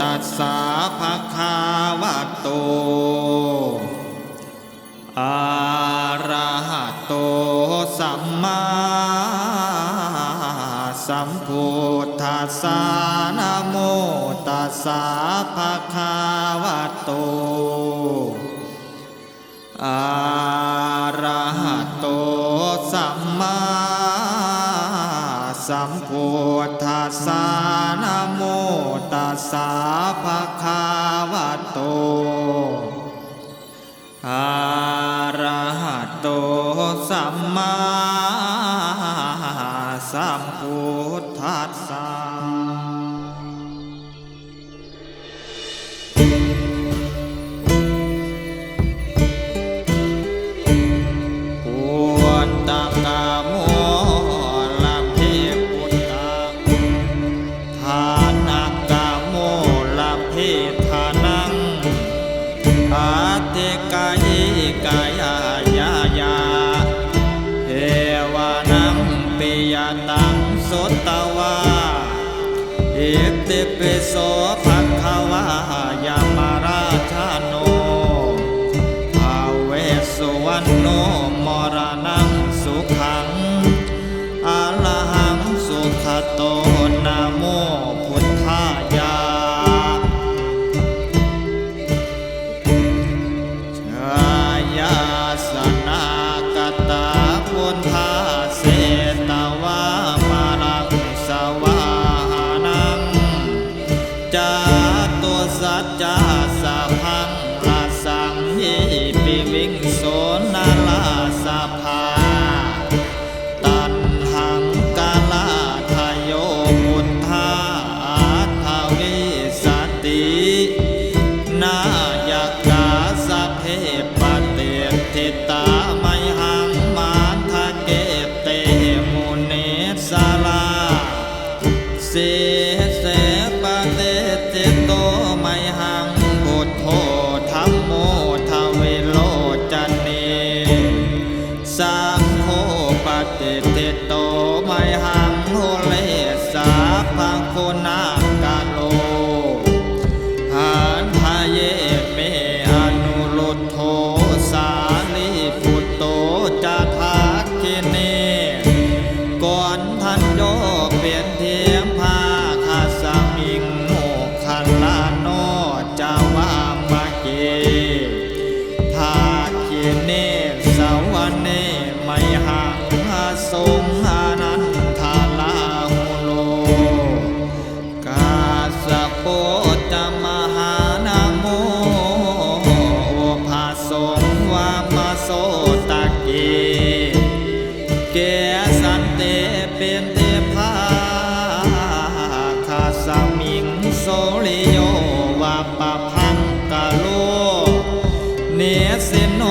ตัสสะภะคะวะโต อะระหะโตสัมมาสัมพุทธัสสะนะโมตัสสะภะคะวะโต อะ สัมพุทธัสสะนะโมตัสสะภะคะวะโตอะระหะโตสัมมาสัมพุทธัสสะปุตตะกะ ตังสุตตวาเอเตเปโสภะคะวายามาราชาโนภาเวสุวรรณโนมรณัง นายกาสะเพปเตติตาไมหังมาทะเกเตมุเนสาลาเสเสปะเตติโตไมหัง เป็นเทพาคาสมิงโสริโยวาปะพังกะโลเนสิโน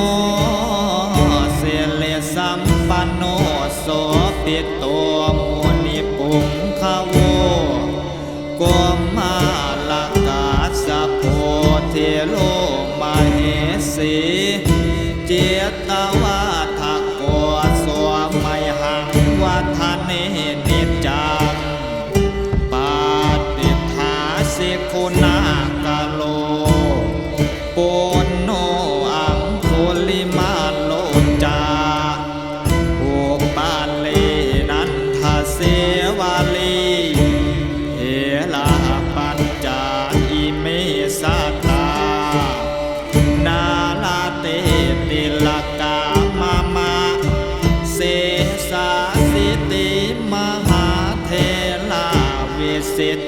เสเลสัมปันโนโสปิตโตมุนิปุงคาโวโกมาลกาสะโพเทโล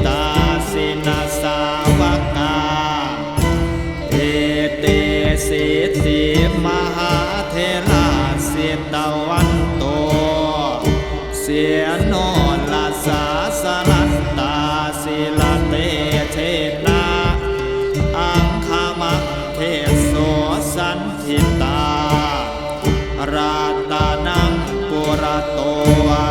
ตาสินาสาวกาเอเตสิทธิมหาเทราสิตะวันโต เสียโนลาสาสลันตาศิลาเตเทนาอังคามังเทโสสันทิตา ราตานังปุระโตอา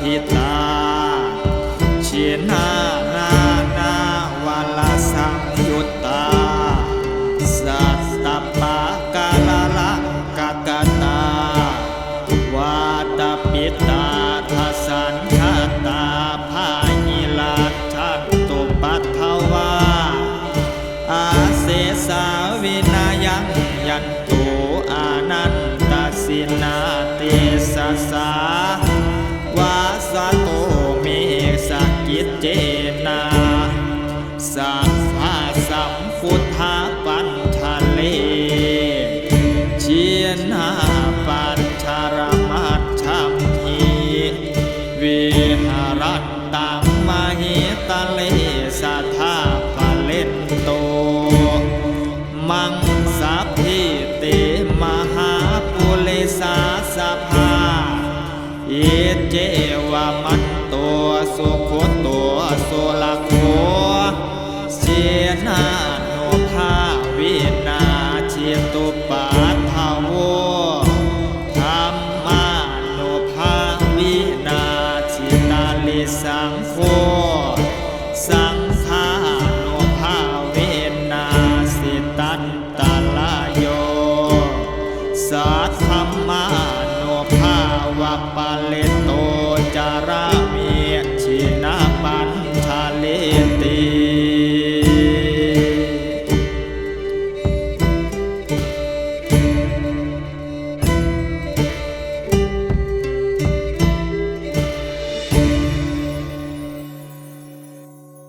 ทิตาเชนานานาวัลสังยุตตาสัตตปะกาลละกะกะตาวาตปิตาทัสันคตาพายิลาชัตตุปัทวาอาเสสาวินายังยันตุอานันตสินาติสสา สาโตมีสักกิจเจนาสัมภาสัมพุทธาปัญชาเลเชียนาปัญชารา เจวามันตัวสุโคตัวสุลโคเสนาโนภาวินาเชตุปา